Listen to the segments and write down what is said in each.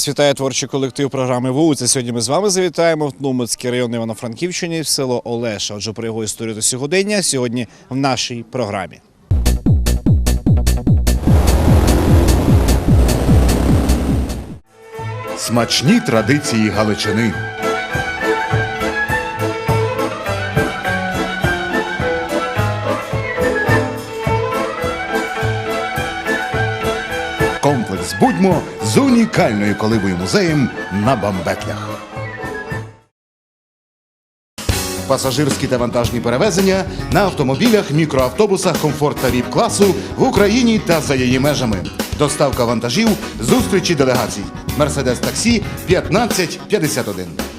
Вас вітає творчий колектив програми Вулиця. Сьогодні ми з вами завітаємо в Тнумицький район Івано-Франківщини в село Олеша. Отже, про його історію до сьогодення сьогодні в нашій програмі. Смачні традиції Галичини. Будьмо з унікальною коливою музеєм на Бамбетлях. Пасажирські та вантажні перевезення на автомобілях, мікроавтобусах комфорт та віп класу в Україні та за її межами. Доставка вантажів, зустрічі делегацій. Мерседес таксі 1551.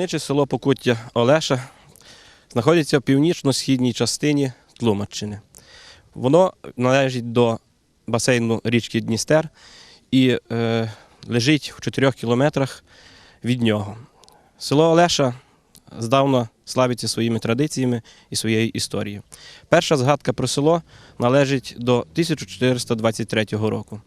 Мальовниче село Покуття Олеша знаходиться в північно-східній частині Тлумаччини. Воно належить до басейну річки Дністер і е, лежить в 4 кілометрах від нього. Село Олеша здавна славиться своїми традиціями і своєю історією. Перша згадка про село належить до 1423 року.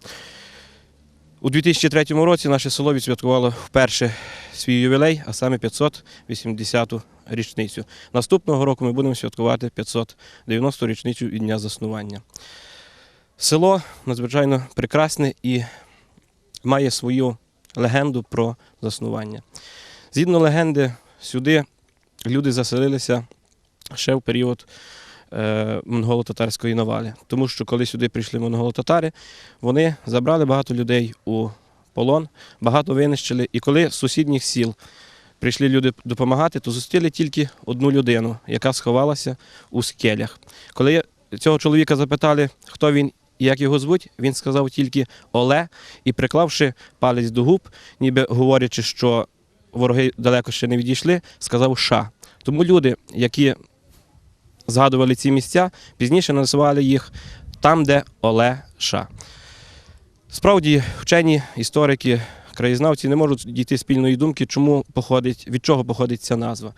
У 2003 році наше село відсвяткувало вперше свій ювілей, а саме 580-ту річницю. Наступного року ми будемо святкувати 590-ту річницю від дня заснування. Село надзвичайно прекрасне і має свою легенду про заснування. Згідно легенди, сюди люди заселилися ще в період монголо-татарської навали. Тому що коли сюди прийшли монголо-татари, вони забрали багато людей у полон, багато винищили. І коли з сусідніх сіл прийшли люди допомагати, то зустріли тільки одну людину, яка сховалася у скелях. Коли цього чоловіка запитали, хто він і як його звуть, він сказав тільки Оле і, приклавши палець до губ, ніби говорячи, що вороги далеко ще не відійшли, сказав Ша. Тому люди, які згадували ці місця, пізніше називали їх там, де Олеша. Справді, вчені історики, краєзнавці не можуть дійти спільної думки, чому походить, від чого походить ця назва.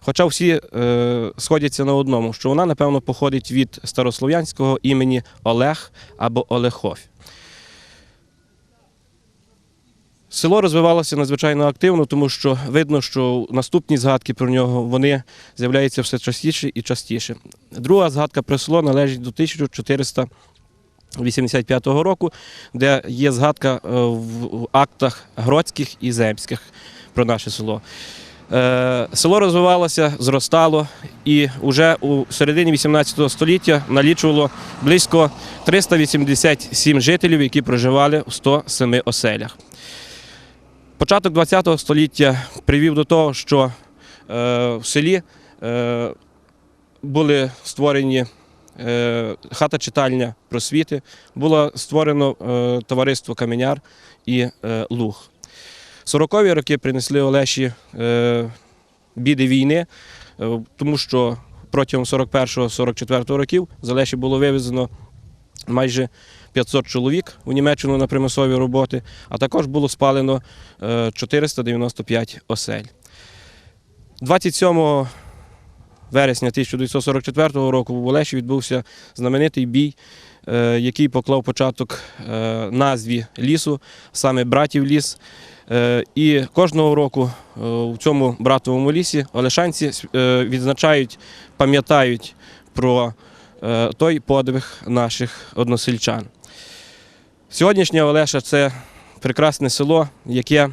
Хоча всі е, сходяться на одному, що вона, напевно, походить від старослов'янського імені Олег або Олехов. Село розвивалося надзвичайно активно, тому що видно, що наступні згадки про нього вони з'являються все частіше і частіше. Друга згадка про село належить до 1485 року, де є згадка е, в актах гродських і земських про наше село. Е, Село розвивалося, зростало і вже у середині 18 століття налічувало близько 387 жителів, які проживали в 107 оселях. Початок ХХ століття привів до того, що е, в селі е, були створені е, хата читальня просвіти, було створено товариство Каменяр і Луг. 40-ві роки принесли Олеші біди війни, тому що протягом 41-44 років з Олеші було вивезено майже 500 чоловік у Німеччину на примусові роботи, а також було спалено е, 495 осель. 27 вересня 1944 року в Олеші відбувся знаменитий бій, е, який поклав початок е, назві лісу, саме братів ліс. Е, І кожного року е, в цьому братовому лісі олешанці е, відзначають, пам'ятають про е, той подвиг наших односельчан. Сьогоднішня Олеша це прекрасне село, яке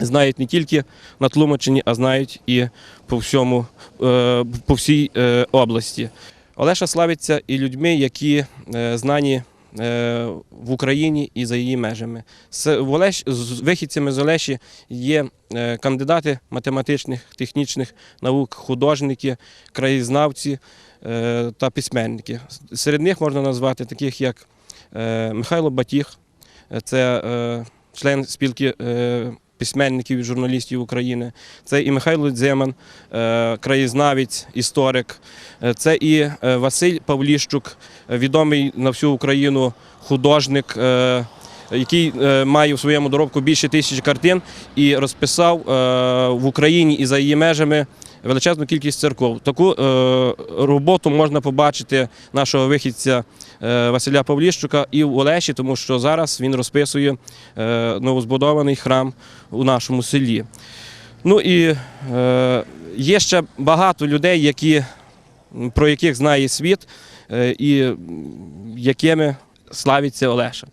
знають не тільки на Тлумачині, а знають і по всьому, е, по всій е, області. Олеша славиться і людьми, які е, знані в Україні і за її межами. З, вихідцями з Олеші є кандидати математичних, технічних наук, художники, краєзнавці та письменники. Серед них можна назвати таких як Михайло Батіг, е, це е, член спілки е, письменників і журналістів України. Це і Михайло Дземан, е, краєзнавець, історик. Е, Це і е, Василь Павліщук, е, відомий на всю Україну художник. е, Який е, має в своєму доробку більше тисячі картин і розписав е, в Україні і за її межами величезну кількість церков. Таку е, роботу можна побачити нашого вихідця е, Василя Павліщука і в Олеші, тому що зараз він розписує е, новозбудований храм у нашому селі. Ну і є ще багато людей, які, про яких знає світ і якими славиться Олеша.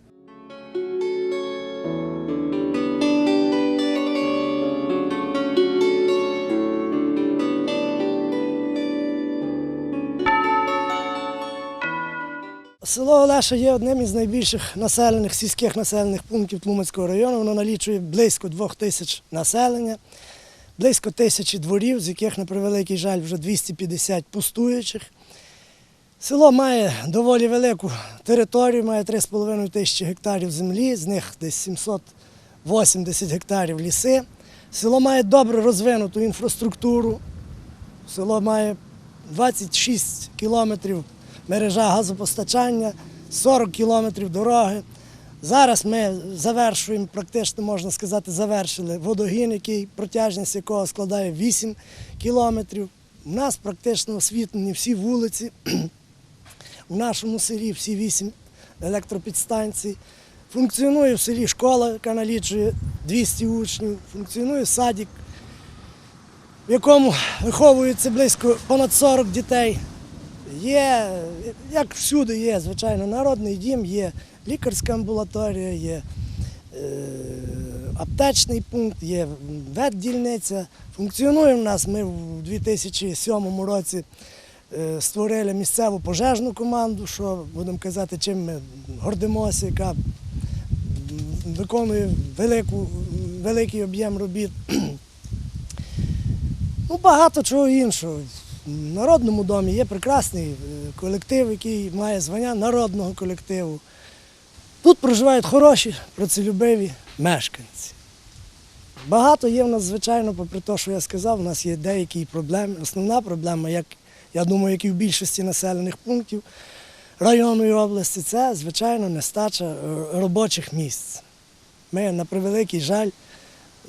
Село Олеша є одним із найбільших населених сільських населених пунктів Тлумацького району. Воно налічує близько двох тисяч населення, близько тисячі дворів, з яких, на превеликий жаль, вже 250 пустуючих. Село має доволі велику територію, має 3,5 тисячі гектарів землі, з них десь 780 гектарів ліси. Село має добре розвинуту інфраструктуру. Село має 26 кілометрів мережа газопостачання, 40 кілометрів дороги. Зараз ми завершуємо, практично можна сказати, завершили водогін, який протяжність якого складає 8 кілометрів. У нас практично освітлені всі вулиці. У нашому селі всі 8 електропідстанцій. Функціонує в селі школа, яка налічує 200 учнів, функціонує садик, в якому виховується близько понад 40 дітей. Є, як всюди є, звичайно, народний дім, є лікарська амбулаторія, є е, аптечний пункт, є ветдільниця. Функціонує в нас. Ми в 2007 році е, створили місцеву пожежну команду, що будемо казати, чим ми гордимося, яка виконує велику, великий об'єм робіт. Ну, багато чого іншого. Народному домі є прекрасний е, колектив, який має звання народного колективу. Тут проживають хороші, працелюбиві мешканці. Багато є в нас, звичайно, попри те, що я сказав, у нас є деякі проблеми. Основна проблема, як я думаю, як і в більшості населених пунктів району і області, це, звичайно, нестача е, робочих місць. Ми, на превеликий жаль,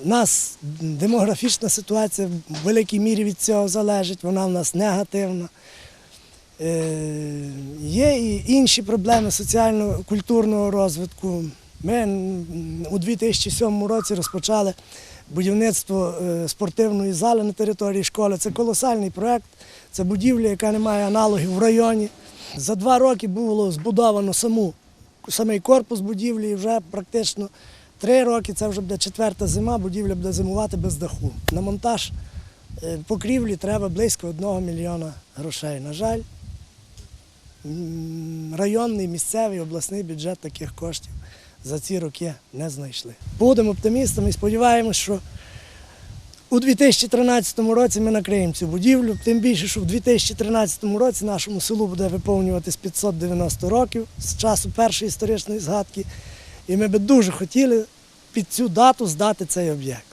нас демографічна ситуація в великій мірі від цього залежить, вона в нас негативна. Е, Є і інші проблеми соціально-культурного розвитку. Ми у 2007 році розпочали будівництво е, спортивної зали на території школи. Це колосальний проєкт, це будівля, яка не має аналогів в районі. За два роки було збудовано саму, самий корпус будівлі і вже практично три роки, це вже буде четверта зима, будівля буде зимувати без даху. На монтаж е, покрівлі треба близько одного мільйона грошей. На жаль, районний, місцевий, обласний бюджет таких коштів за ці роки не знайшли. Будемо оптимістами і сподіваємось, що у 2013 році ми накриємо цю будівлю, тим більше, що в 2013 році нашому селу буде виповнюватись 590 років з часу першої історичної згадки. І ми би дуже хотіли під цю дату здати цей об'єкт.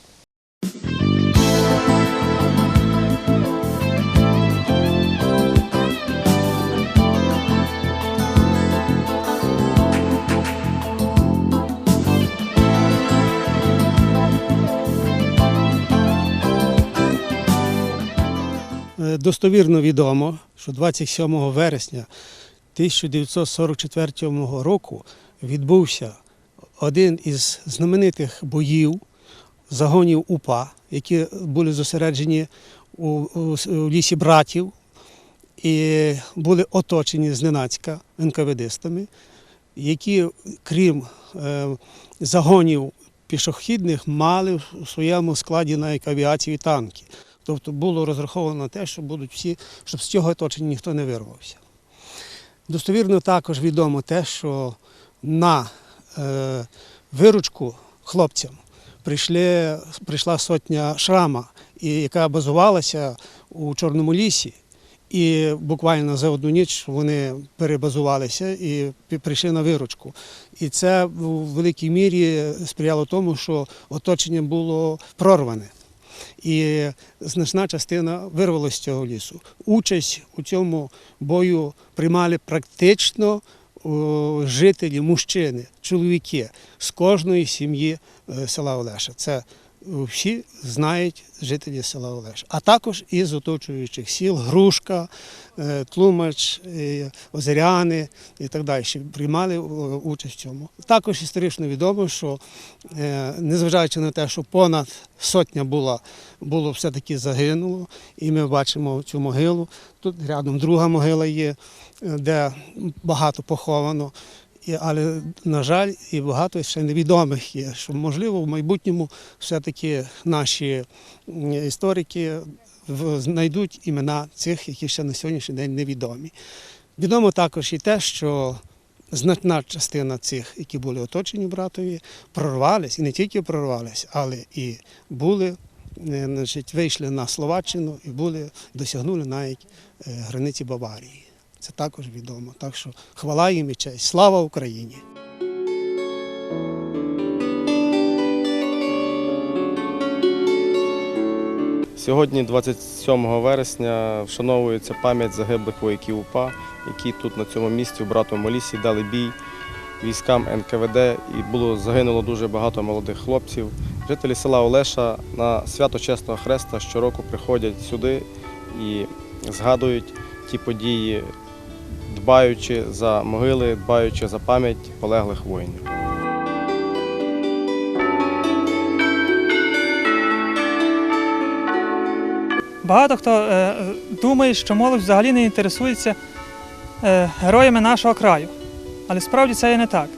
Е, Достовірно відомо, що 27 вересня 1944 року відбувся один із знаменитих боїв загонів УПА, які були зосереджені у, у у лісі братів і були оточені зненацька НКВДистами, які, крім е, загонів пішохідних, мали у своєму складі навіть авіацію і танки. Тобто було розраховано на те, що будуть всі, щоб з цього оточення ніхто не вирвався. Достовірно також відомо те, що на виручку хлопцям прийшли, прийшла сотня шрама, яка базувалася у Чорному лісі. І буквально за одну ніч вони перебазувалися і прийшли на виручку. І це в великій мірі сприяло тому, що оточення було прорване. І значна частина вирвалася з цього лісу. Участь у цьому бою приймали практично жителі, мужчини, чоловіки з кожної сім'ї е, села Олеша. Це всі знають жителі села Олеша, а також із оточуючих сіл Грушка, е, Тлумач, е, Озеряни і так далі. Приймали е, участь в цьому. Також історично відомо, що незважаючи на те, що понад сотня була, було все-таки загинуло, і ми бачимо цю могилу. Тут рядом друга могила є, де багато поховано. Але, на жаль, і багато ще невідомих є, що можливо в майбутньому все-таки наші історики знайдуть імена цих, які ще на сьогоднішній день невідомі. Відомо також і те, що значна частина цих, які були оточені братові, прорвались, і не тільки прорвались, але і були, е, значить, вийшли на Словаччину і були, досягнули навіть е, границі Баварії. Це також відомо. Так що хвала їм і честь. Слава Україні! Сьогодні, 27 вересня, вшановується пам'ять загиблих вояків УПА, які тут на цьому місці в Братовому лісі дали бій військам НКВД і було загинуло дуже багато молодих хлопців. Жителі села Олеша на свято Чесного Хреста щороку приходять сюди і згадують ті події, дбаючи за могили, дбаючи за пам'ять полеглих воїнів. Багато хто е, думає, що молодь взагалі не інтересується е, героями нашого краю. Але справді це є не так.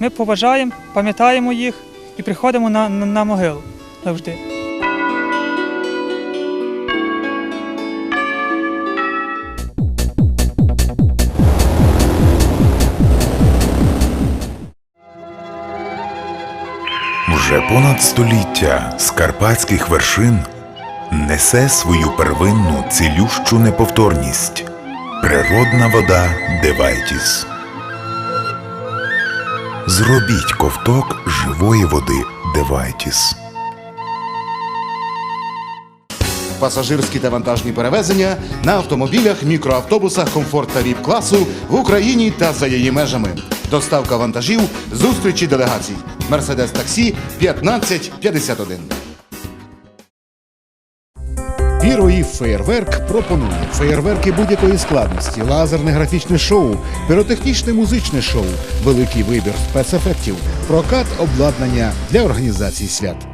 Ми поважаємо, пам'ятаємо їх і приходимо на, на, на могилу завжди. Вже понад століття з карпатських вершин несе свою первинну цілющу неповторність природна вода Девайтіс. Зробіть ковток живої води Девайтіс. Пасажирські та вантажні перевезення на автомобілях, мікроавтобусах комфорт та віп класу в Україні та за її межами. Доставка вантажів, зустрічі делегацій. Мерседес таксі 1551. Іроїв Феєрверк пропонує феєрверки будь-якої складності, лазерне графічне шоу, піротехнічне музичне шоу, великий вибір спецефектів, прокат обладнання для організації свят.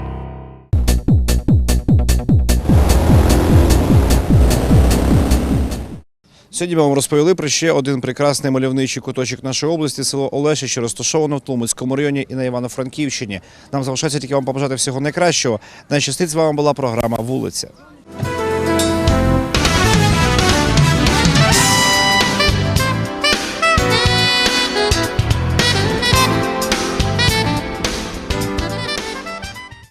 Сьогодні ми вам розповіли про ще один прекрасний мальовничий куточок нашої області, село Олеша, що розташовано в Тлумицькому районі і на Івано-Франківщині. Нам залишається тільки вам побажати всього найкращого. Найщастить з вами була програма Вулиця.